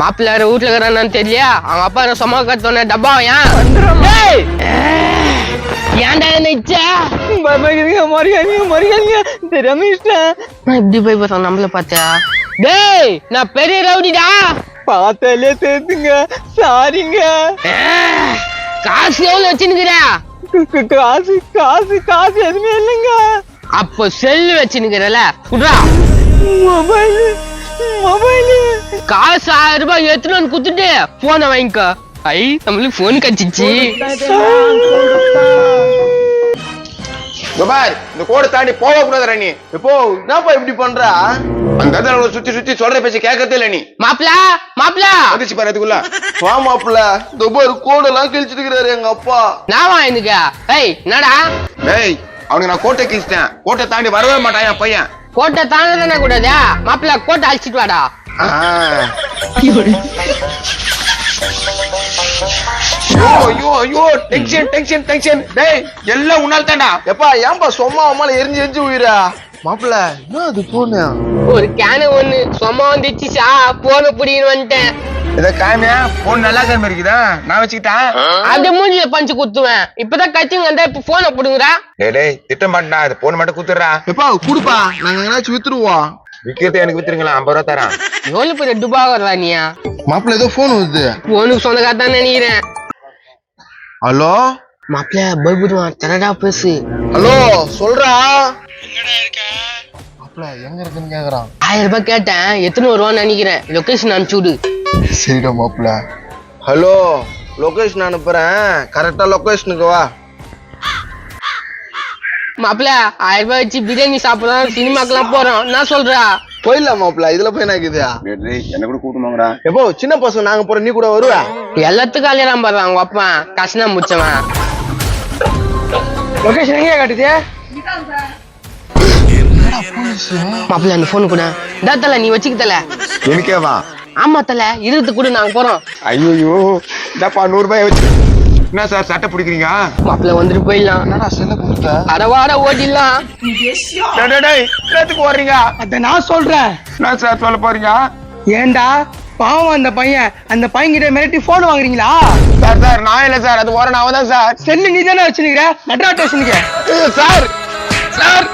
மாப்பிள்ள வேற வீட்டுல இருக்கிறான்னு தெரியல அவங்க அப்பா என்ன சும்மா கத்தோன்னே டப்பா ஏன்! ஏன்டா மறியாதீங்க மறியாதீங்க. தெரியாம இஷ்டம் நான் இப்படி போய் பார்த்தா நம்மள பார்த்தா டேய் நான் பெரிய ரவுடிடா. பார்த்தாலே தெரிஞ்சுங்க சாரிங்க. காசு எவ்வளவு வச்சுனுக்குற காசு காசு காசு எதுவுமே இல்லைங்க. அப்போ செல்லு வச்சுனுக்குறல குடுறா. மொபைல். மொபைல். காசு ஆயிரம் ரூபாய் எடுத்துட்டு வந்து குத்துட்டு போனை வாங்கிக்கோ. ஐ நம்மளுக்கு போன் கச்சிச்சு பார் இந்த கோடை தாண்டி போக கூடாதுடா நீ இப்போ என்னப்பா இப்படி பண்ற? அந்த இடத்துல சுத்தி சுத்தி சொல்ற பேச்சு கேட்கறதே இல்ல நீ. மாப்பிள மாப்பிள வந்துச்சு பாரு அதுக்குள்ள. வா மாப்பிள்ள இந்த பாரு கோடெல்லாம் கிழிச்சிட்டு இருக்கிறாரு எங்க அப்பா. நான் வாங்கிக்க ஏய் என்னடா? டேய் அவனுக்கு நான் கோட்டை கிழிச்சிட்டேன். கோட்டை தாண்டி வரவே மாட்டான் என் பையன். கோட்டை தானே தானே கூடாதா? மாப்பிள கோட்டை அழிச்சிட்டு வாடா. ஐயோ ஐயோ ஐயோ டென்ஷன் டென்ஷன் டென்ஷன் டேய் எல்லாம் உன்னால தான்டா. எப்பா ஏன்பா சும்மா அம்மால எரிஞ்சு எரிஞ்சு உயிரா? மாப்பிள்ள என்ன அது போன? ஒரு கேன ஒண்ணு சும்மா வந்துச்சு சா போன புடின்னு வந்துட்டேன். இத காமியா? போன் நல்லா காமி இருக்குதா நான் வச்சுக்கிட்டேன் அது மூஞ்சில பஞ்சு குத்துவேன். இப்பதான் கத்திங்க வந்தா இப்ப போனை புடுங்குறா? டேய் டேய் திட்ட மாட்டா இது போன் மட்டும் குத்துறா. எப்பா குடுப்பா. நாங்க எங்கனாச்சும் வித்துருவோம். விக்கிறது எனக்கு வித்துருங்களா ஐம்பது ரூபா தரேன். எவ்வளவு பெரிய டுபா நீயா மாப்பிள்ள ஏதோ போன் வருது. போனுக்கு சொந்தக்கார தான் நினைக்கிறேன் ஹலோ? மாப்பிள பயப்படுவான் தரடா பேசு. ஹலோ சொல்றா. மாப்பிள்ள எங்க இருக்குன்னு கேக்குறான். ஆயிரம் ரூபாய் கேட்டேன். எத்தனை வருவான்னு நினைக்கிறேன். லொகேஷன் அனுப்பிச்சு விடு. சரிடா மாப்பிள்ள ஹலோ லொகேஷன் அனுப்புறேன். கரெக்டா லொகேஷனுக்கு வா. மாப்பிள ஆயிரம் ரூபாய் வச்சு பிரியாணி சாப்பிடலாம் சினிமாக்கெல்லாம் போறோம். என்ன சொல்றா? போயிடலாம் மாப்பிள்ள இதுல போய் என்ன இருக்குதா என்ன கூட கூட்டணுங்கடா எப்போ சின்ன பசங்க நாங்க போற நீ கூட வருவ? எல்லாத்துக்கும் அலையறான் பாரு அவங்க அப்பா. கஷ்டம் முச்சவன் லொகேஷன் எங்கேயா காட்டுது? மாப்பிள அந்த போன் கூட. டா தல நீ வச்சுக்கிட்டல. எனக்கே வா. ஆமா தல இருபத்து கூட நாங்க போறோம். ஐயோ இந்தாப்பா நூறு ரூபாய் வச்சு. என்ன சார் சட்டை பிடிக்கிறீங்க? மாப்பிள வந்துட்டு போயிடலாம். என்னடா செல்ல கொடுத்த? அடவாட ஓடிடலாம். டேய், டேய், டேய், என்னத்துக்கு வர்றீங்க அத நான் சொல்றேன். என்ன சார் சொல்ல போறீங்க? ஏன்டா பாவம் அந்த பையன் அந்த பையன் கிட்ட மிரட்டி போன் வாங்குறீங்களா? சார் சார் நான் இல்ல சார் அது ஓர நான் தான் சார். செல்லு நீ தானே வச்சுருக்கிற நட்ரா ஸ்டேஷனுக்கு. Sir sir.